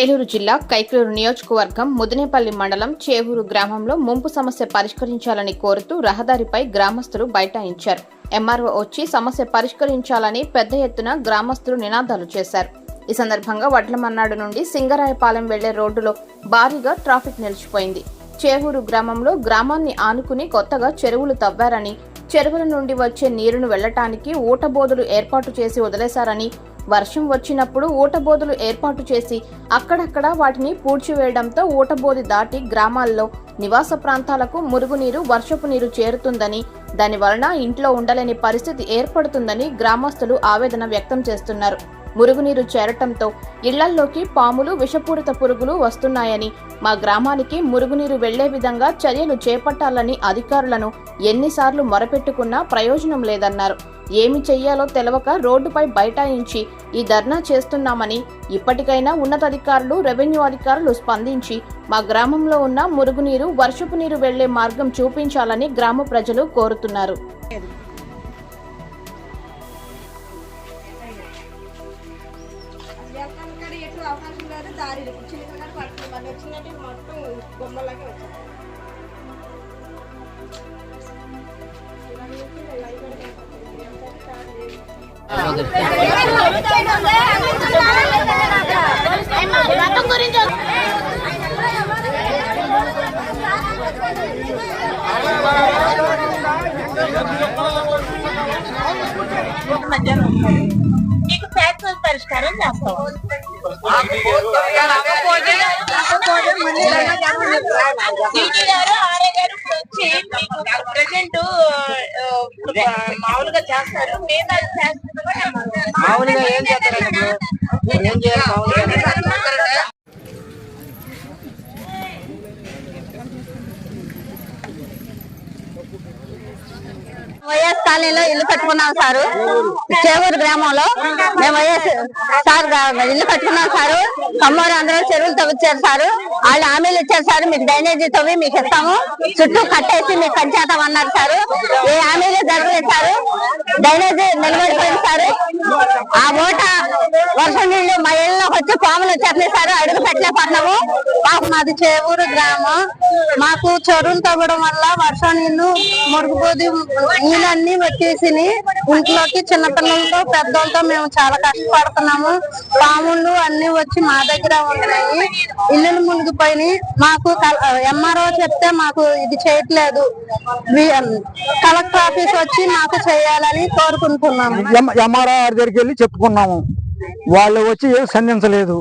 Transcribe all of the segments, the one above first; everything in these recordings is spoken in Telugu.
ఏలూరు జిల్లా కైకలూరు నియోజకవర్గం ముదినేపల్లి మండలం చేవూరు గ్రామంలో ముంపు సమస్య పరిష్కరించాలని కోరుతూ రహదారిపై గ్రామస్తులు బైఠాయించారు. ఎంఆర్ఓ వచ్చి సమస్య పరిష్కరించాలని పెద్ద ఎత్తున గ్రామస్తులు నినాదాలు చేశారు. ఈ సందర్భంగా వడ్లమన్నాడు నుండి సింగరాయపాలెం వెళ్ళే రోడ్డులో భారీగా ట్రాఫిక్ నిలిచిపోయింది. చేవూరు గ్రామంలో గ్రామాన్ని ఆనుకుని కొత్తగా చెరువులు తవ్వారని చెరువుల నుండి వచ్చే నీరును వెళ్ళటానికి ఊటబోధులు ఏర్పాటు చేసి వదిలేశారని వర్షం వచ్చినప్పుడు ఊటబోధులు ఏర్పాటు చేసి అక్కడక్కడ వాటిని పూడ్చివేయడంతో ఊటబోధి దాటి గ్రామాల్లో నివాస ప్రాంతాలకు మురుగునీరు వర్షపు నీరు చేరుతుందని దాని వలన ఇంట్లో ఉండలేని పరిస్థితి ఏర్పడుతుందని గ్రామస్తులు ఆవేదన వ్యక్తం చేస్తున్నారు. మురుగునీరు చేరటంతో ఇళ్ళల్లోకి పాములు విషపూరిత పురుగులు వస్తున్నాయని మా గ్రామానికి మురుగునీరు వెళ్ళే విధంగా చర్యలు చేపట్టాలని అధికారులను ఎన్నిసార్లు మొరపెట్టుకున్నా ప్రయోజనం లేదన్నారు. ఏమి చెయ్యాలో తెలవక రోడ్డుపై బైఠాయించి ఈ ధర్నా చేస్తున్నామని ఇప్పటికైనా ఉన్నతాధికారులు రెవెన్యూ అధికారులు స్పందించి మా గ్రామంలో ఉన్న మురుగునీరు వర్షపు నీరు వెళ్ళే మార్గం చూపించాలని గ్రామ ప్రజలు కోరుతున్నారు. అవకాశం లేదు దారి చిన్న పడుతుంది మళ్ళీ వచ్చిందంటే మొత్తం బొమ్మలాగే వచ్చింది మీకు శాశ్వత పరిష్కారం చేస్తాం డీటీ మామూలుగా చేస్తారు. మామూలుగా ఏం ఇప్పుడు ఏం చేయాలి మామూలుగా వైఎస్ కాలనీలో ఇల్లు కట్టుకున్నాం సారు. చేవూరు గ్రామంలో మేము వైఎస్ సార్ ఇల్లు కట్టుకున్నాం సారు. కమ్మూరు అందరూ చెరువులు తవ్విచ్చారు సారు. వాళ్ళు హామీలు ఇచ్చారు సారు. మీకు డ్రైనేజీ తవ్వి మీకు ఇస్తాము. చుట్టూ కట్టేసి మీకు కంచేతాం అన్నారు సారు. ఏ హామీలు జరగలేదు సారు. డ్రైనేజీ నిలబడిపోయింది సారు. ఆ ఓట వర్షం నీళ్ళు మా ఇళ్ళలోకి వచ్చి పాములు వచ్చేస్తున్నాయి సార్ అడుగు పెట్టలేకపోతున్నాము మాకు మాది చేవూరు గ్రామం. మాకు చెరువులు తవ్వడం వల్ల వర్షం నీళ్ళు మురుగుబోది నీళ్ళన్నీ వచ్చేసి ఇంట్లోకి చిన్నపిల్లలతో పెద్దలతో మేము చాలా కష్టపడుతున్నాము. పాములు అన్ని వచ్చి మా దగ్గర ఉంటున్నాయి ఇల్లులు మునిగిపోయినాయి. మాకు ఎంఆర్ఓ చెప్తే మాకు ఇది చేయట్లేదు. వి- కలెక్టర్ ఆఫీస్ వచ్చి మాకు చేయాలని కోరుకుంటున్నాము. ఎంఆర్ఓ దగ్గరికి వెళ్ళి చెప్పుకున్నాము. వాళ్ళు వచ్చి ఏం సంధించలేదు.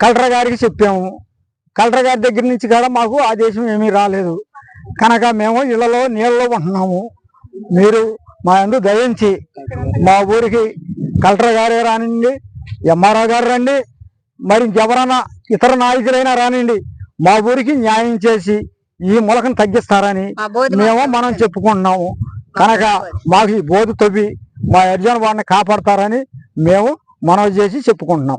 కలెక్టర్ గారికి చెప్పాము. కలెక్టర్ గారి దగ్గర నుంచి కూడా మాకు ఆదేశం ఏమీ రాలేదు. కనుక మేము ఇళ్ళలో నీళ్ళలో ఉంటున్నాము. మీరు మా అందు దయించి మా ఊరికి కలెక్టర్ గారే రానండి ఎంఆర్ఓ గారు రండి మరి ఇంకెవరైనా ఇతర నాయకులైనా రానండి మా ఊరికి న్యాయం చేసి ఈ మొలకను తగ్గిస్తారని మేము మనం చెప్పుకుంటున్నాము. కనుక మాకు ఈ బోధు తవ్వి మా యజమాని వాడిని కాపాడతారని మేము మనవి చేసి చెప్పుకుంటున్నాం.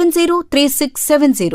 703670.